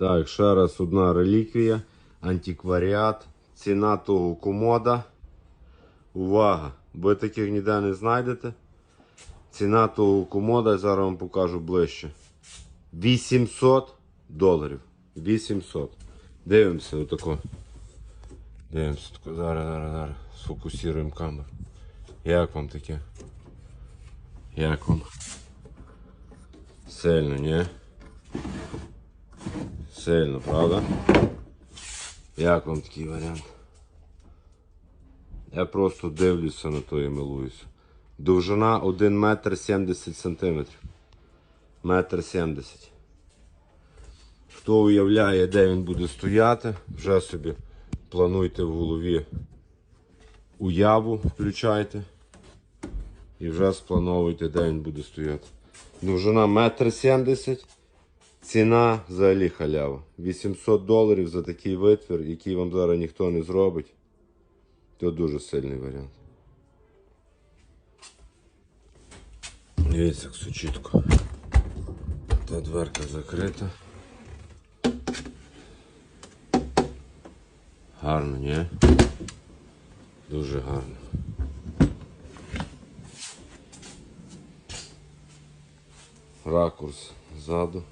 Так, ще раз одна реліквія, антикваріат, ціна того комода. Увага! Ви таких ніде не знайдете. Ціна того комода, зараз вам покажу ближче. 800 доларів. 800. Дивимося отако. Дивимося тако. Зараз, зараз, зараз. Сфокусуємо камеру. Як вам таке? Як вам? Сильно, ні? Сильно, правда? Як вам такий варіант? Я просто дивлюся на то і милуюся. Довжина 1 метр 70 сантиметрів. Метр 70. Хто уявляє, де він буде стояти, вже собі плануйте в голові уяву, включайте. І вже сплановуйте, де він буде стояти. Довжина метр 70. Ціна взагалі халява. 800 доларів за такий витвір, який вам зараз ніхто не зробить. То дуже сильний варіант. Дивіться, як все чітко. Та дверка закрита. Гарно, ні? Дуже гарно. Ракурс ззаду.